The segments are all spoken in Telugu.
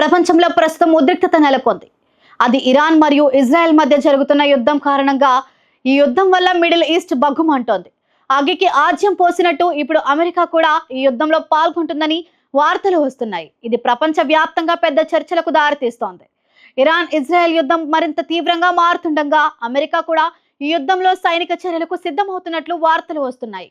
ప్రపంచంలో ప్రస్తుతం ఉద్రిక్తత నెలకొంది. అది ఇరాన్ మరియు ఇజ్రాయెల్ మధ్య జరుగుతున్న యుద్ధం కారణంగా ఈ యుద్ధం వల్ల మిడిల్ ఈస్ట్ బగ్గుమంటోంది అగ్గికి ఆజ్యం పోసినట్టు ఇప్పుడు అమెరికా కూడా ఈ యుద్ధంలో పాల్గొంటుందని వార్తలు వస్తున్నాయి. ఇది ప్రపంచ వ్యాప్తంగా పెద్ద చర్చలకు దారితీస్తోంది. ఇరాన్ ఇజ్రాయెల్ యుద్ధం మరింత తీవ్రంగా మారుతుండగా అమెరికా కూడా ఈ యుద్ధంలో సైనిక చర్యలకు సిద్ధమవుతున్నట్లు వార్తలు వస్తున్నాయి.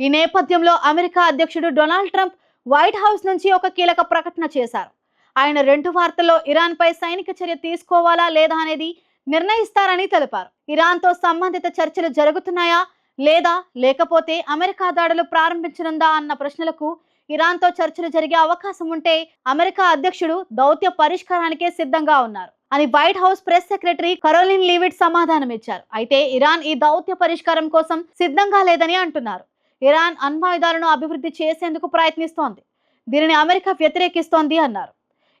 ఈ నేపథ్యంలో అమెరికా అధ్యక్షుడు డొనాల్డ్ ట్రంప్ వైట్ హౌస్ నుంచి ఒక కీలక ప్రకటన చేశారు. ఆయన రెండు వార్తల్లో ఇరాన్ పై సైనిక చర్య తీసుకోవాలా లేదా అనేది నిర్ణయిస్తారని తెలిపారు. ఇరాన్తో సంబంధిత చర్చలు జరుగుతున్నాయా లేదా లేకపోతే అమెరికా దాడులు ప్రారంభించనుందా అన్న ప్రశ్నలకు ఇరాన్తో చర్చలు జరిగే అవకాశం ఉంటే అమెరికా అధ్యక్షుడు దౌత్య పరిష్కారానికే సిద్ధంగా ఉన్నారు అని White House press secretary Karoline Leavitt సమాధానం ఇచ్చారు అయితే ఇరాన్ ఈ దౌత్య పరిష్కారం కోసం సిద్ధంగా లేదని అంటున్నారు. ఇరాన్ అణ్వాయుధాలను అభివృద్ధి చేసేందుకు ప్రయత్నిస్తోంది. దీనిని అమెరికా వ్యతిరేకిస్తోంది అన్నారు.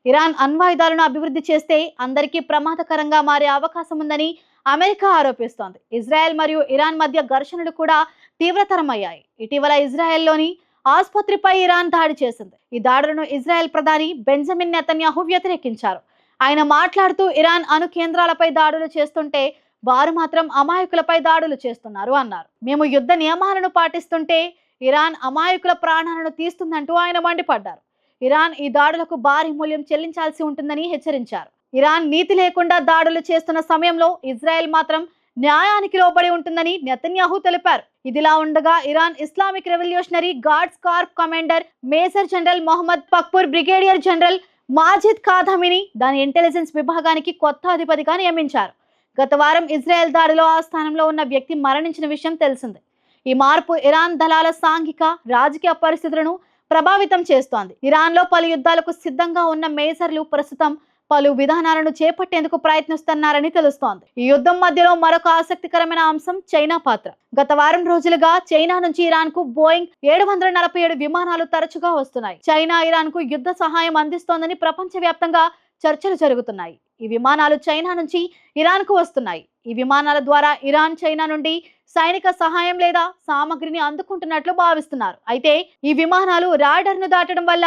ఇరాన్ అణ్వాయుధాలను అభివృద్ధి చేస్తే అందరికీ ప్రమాదకరంగా మారే అవకాశం ఉందని అమెరికా ఆరోపిస్తోంది. ఇజ్రాయెల్ మరియు ఇరాన్ మధ్య ఘర్షణలు కూడా తీవ్రతరమయ్యాయి. ఇటీవల ఇజ్రాయెల్లోని ఆసుపత్రిపై ఇరాన్ దాడి చేసింది. ఈ దాడులను ఇజ్రాయెల్ ప్రధాని బెంజమిన్ నెతన్యాహు వ్యతిరేకించారు. ఆయన మాట్లాడుతూ ఇరాన్ అణు కేంద్రాలపై దాడులు చేస్తుంటే వారు మాత్రం అమాయకులపై దాడులు చేస్తున్నారు అన్నారు. మేము యుద్ధ నియమాలను పాటిస్తుంటే ఇరాన్ అమాయకుల ప్రాణాలను తీస్తుందంటూ ఆయన మండిపడ్డారు. ఇరాన్ ఈ దాడులకు భారీ మూల్యం చెల్లించాల్సి ఉంటుందని హెచ్చరించారు. ఇరాన్ నీతి లేకుండా దాడులు చేస్తున్న సమయంలో ఇజ్రాయెల్ మాత్రం న్యాయానికి లోబడి ఉంటుందని నెతన్యాహు తెలిపారు. ఇదిలా ఉండగా Iran Islamic Revolutionary Guards Corps commander major general Mohammad Pakpour brigadier general Majid Khademi దాని ఇంటెలిజెన్స్ విభాగానికి కొత్త అధిపతిగా నియమించారు. గత వారం ఇజ్రాయెల్ దాడిలో ఆ స్థానంలో ఉన్న వ్యక్తి మరణించిన విషయం తెలిసిందే. ఈ మార్పు ఇరాన్ దళాల సాంఘిక రాజకీయ పరిస్థితులను ప్రభావితం చేస్తోంది. ఇరాన్లో పలు యుద్ధాలకు సిద్ధంగా ఉన్న మేజర్లు ప్రస్తుతం పలు విధానాలను చేపట్టేందుకు ప్రయత్నిస్తున్నారని తెలుస్తోంది. ఈ యుద్ధం మధ్యలో మరొక ఆసక్తికరమైన అంశం చైనా పాత్ర. గత వారం రోజులుగా చైనా నుంచి ఇరాన్కు బోయింగ్ ఏడు వందల నలభై ఏడు విమానాలు తరచుగా వస్తున్నాయి. చైనా ఇరాన్కు యుద్ధ సహాయం అందిస్తోందని ప్రపంచవ్యాప్తంగా చర్చలు జరుగుతున్నాయి. ఈ విమానాలు చైనా నుంచి ఇరాన్కు వస్తున్నాయి. ఈ విమానాల ద్వారా ఇరాన్ చైనా నుండి సైనిక సహాయం లేదా సామగ్రిని అందుకుంటున్నట్లు భావిస్తున్నారు. అయితే ఈ విమానాలు రాడర్ను దాటడం వల్ల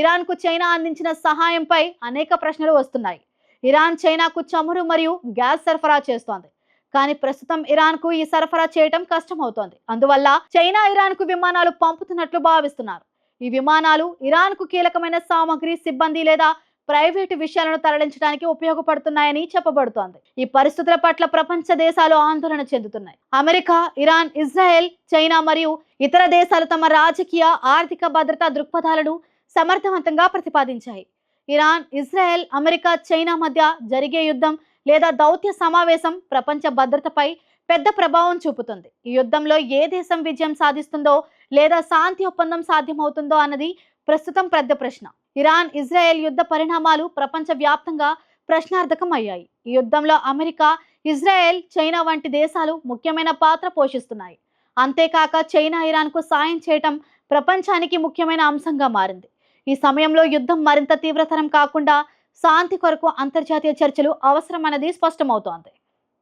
ఇరాన్కు చైనా అందించిన సహాయంపై అనేక ప్రశ్నలు వస్తున్నాయి. ఇరాన్ చైనాకు చమురు మరియు గ్యాస్ సరఫరా చేస్తోంది. కానీ ప్రస్తుతం ఇరాన్కు ఈ సరఫరా చేయటం కష్టమవుతోంది. అందువల్ల చైనా ఇరాన్కు విమానాలు పంపుతున్నట్లు భావిస్తున్నారు. ఈ విమానాలు ఇరాన్కు కీలకమైన సామగ్రి సిబ్బంది లేదా ప్రైవేటు విషయాలను తరలించడానికి ఉపయోగపడుతున్నాయని చెప్పబడుతోంది. ఈ పరిస్థితుల పట్ల ప్రపంచ దేశాలు ఆందోళన చెందుతున్నాయి. అమెరికా ఇరాన్ ఇజ్రాయెల్ చైనా మరియు ఇతర దేశాలు తమ రాజకీయ ఆర్థిక భద్రతా దృక్పథాలను సమర్థవంతంగా ప్రతిపాదించాయి. ఇరాన్ ఇజ్రాయెల్ అమెరికా చైనా మధ్య జరిగే యుద్ధం లేదా దౌత్య సమావేశం ప్రపంచ భద్రతపై పెద్ద ప్రభావం చూపుతుంది. ఈ యుద్ధంలో ఏ దేశం విజయం సాధిస్తుందో లేదా శాంతి ఒప్పందం సాధ్యమవుతుందో అన్నది ప్రస్తుతం పెద్ద ప్రశ్న. ఇరాన్ ఇజ్రాయెల్ యుద్ధ పరిణామాలు ప్రపంచవ్యాప్తంగా ప్రశ్నార్థకం అయ్యాయి ఈ యుద్ధంలో అమెరికా ఇజ్రాయెల్ చైనా వంటి దేశాలు ముఖ్యమైన పాత్ర పోషిస్తున్నాయి. అంతేకాక చైనా ఇరాన్కు సాయం చేయటం ప్రపంచానికి ముఖ్యమైన అంశంగా మారింది. ఈ సమయంలో యుద్ధం మరింత తీవ్రతరం కాకుండా శాంతి కొరకు అంతర్జాతీయ చర్చలు అవసరమన్నది స్పష్టమవుతోంది.